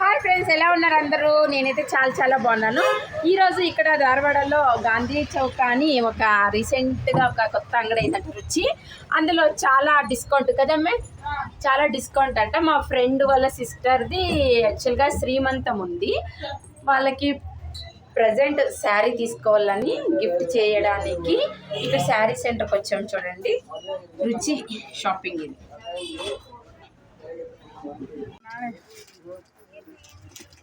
Hi friends ఎలా ఉన్నారు అందరూ? నేనైతే చాలా చాలా బాగున్నాను. ఈరోజు ఇక్కడ ధారవాడలో గాంధీ చౌక్ అని ఒక రీసెంట్గా ఒక కొత్త అంగడి అయిందంట రుచి. అందులో చాలా డిస్కౌంట్ కదమ్మే చాలా డిస్కౌంట్ అంట. మా ఫ్రెండ్ వాళ్ళ సిస్టర్ది యాక్చువల్గా శ్రీమంతం ఉంది. వాళ్ళకి ప్రజెంట్ శారీ తీసుకోవాలని గిఫ్ట్ చేయడానికి ఇక్కడ శారీ సెంటర్కి వచ్చాము చూడండి. రుచి షాపింగ్ ఇది.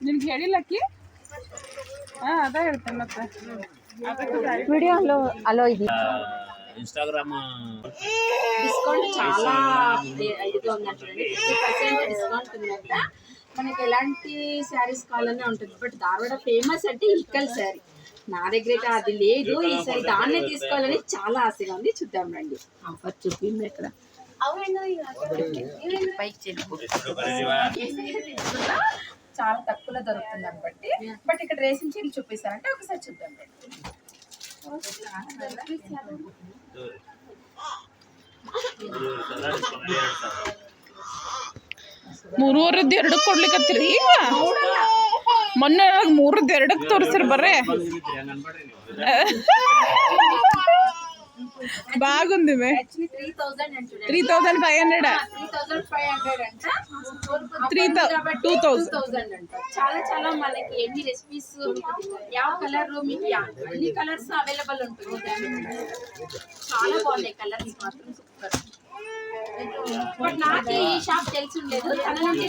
ನಿನ್ಗೆ ಹೇಳಿಲ್ಲಕ್ಕಿ ಹಾ ಅದ ಹೇಳ್ತೇನೆ ಮತ್ತೆ ಅದಕ್ಕೆ ಸಾರಿ వీడియోలో అలో ఇది ఇన్స్టాగ్రామ్ డిస్కౌంట్ చాలా ఇదిగా ఉందంట ఫిఫ్టీ పర్సెంట్ డిస్కౌంట్ ఉందంట మనకి ఎలాంటి శారీస్ కావాలనే ఉంటుంది బట్ ధారవాడ ఫేమస్ అంటే ఇక్కల్ శారీ నా దగ్గర అయితే అది లేదు ఈసారి దాన్నే తీసుకోవాలని చాలా ఆశగా ఉంది చూద్దాం రండి ఆఫర్ చూపింది ఇక్కడ పైకి చెల్లిపో. చాలా తక్కువలో దొరుకుతుంది అనబట్టి బట్ ఇక్కడ రేసింగ్ చీరలు చూపిస్తారంటే ఒకసారి చూద్దాం రండి ಮೂರುವರೆದ್ದು ಎರಡಕ್ಕೆ ಕೊಡ್ಲಿಕತ್ತೀರಿ ಈಗ ಮೊನ್ನೆ ನನಗೆ ಮೂರದ್ದು ಎರಡಕ್ಕೆ ತೋರಿಸ್ರಿ ಬರ್ರಿ బాగుంది three thousand five hundred three thousand. Thousand అంట. చాలా చాలా మనకి ఎన్ని రెసిపీస్ ಯಾವ కలర్ మీకు అన్ని కలర్స్ అవైలబుల్ ఉంటుంది. చాలా బాగున్నాయి కలర్స్ మాత్రం సూపర్ బట్ నాకు ఈ షాప్ తెలిసి ఉండలేదు తన నుంచి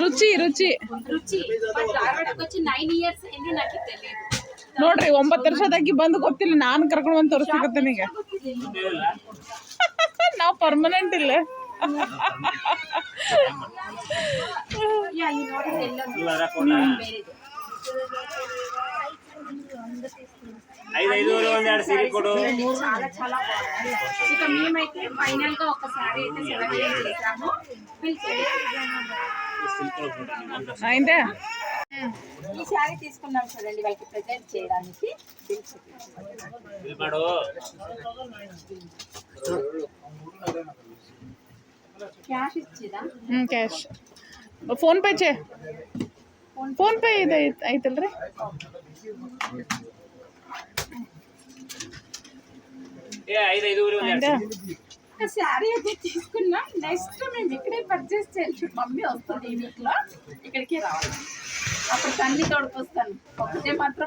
రుచి రుచి. రుచి. బట్ ధారవాడకి వచ్చి నైన్ ఇయర్స్ అయింది నాకు తెలియదు. ನೋಡ್ರಿ ಒಂಬತ್ತು ವರ್ಷದಾಗಿ ಬಂದು ಗೊತ್ತಿಲ್ಲ ನಾನು ಕರ್ಕೊಂಡು ಬಂದು ತೋರಿಸ್ಲಿಕತ್ತೀನಿ ಈಗ ನಾವು ಪರ್ಮನೆಂಟ್ ಇಲ್ಲ యా ఈ ನೋಡಿ ಎಲ್ಲೋ ಬೇರೆದು ఐదు ఐదు ಒಂದೆರಡು ಸೀರೆ ಕೊಡು చాలా చాలా బాగుంది ఇక మేమైతే ఫైనల్ గా ఒకసారి అయితే సెలెక్ట్ చేసాము పిలిచి అయిందే ఈ శారీ తీసుకున్నాం చూడండి వాళ్ళకి ప్రజెంట్ చేయడానికి. క్యాష్ ఇచ్చిదా క్యాష్ ಫೋನ್ ಪೇ ಚೇ ಫೋನ್ ఒక శారీ అయితే తీసుకున్నాం. నెక్స్ట్ మేము ఇక్కడే పర్చేస్ చేయాలి మమ్మీ వస్తుంది ఈ వీక్లో. ఇక్కడికి రావాలి. అప్పుడు తండ్రి తోడుకొస్తాను. ఒకటే మాత్రం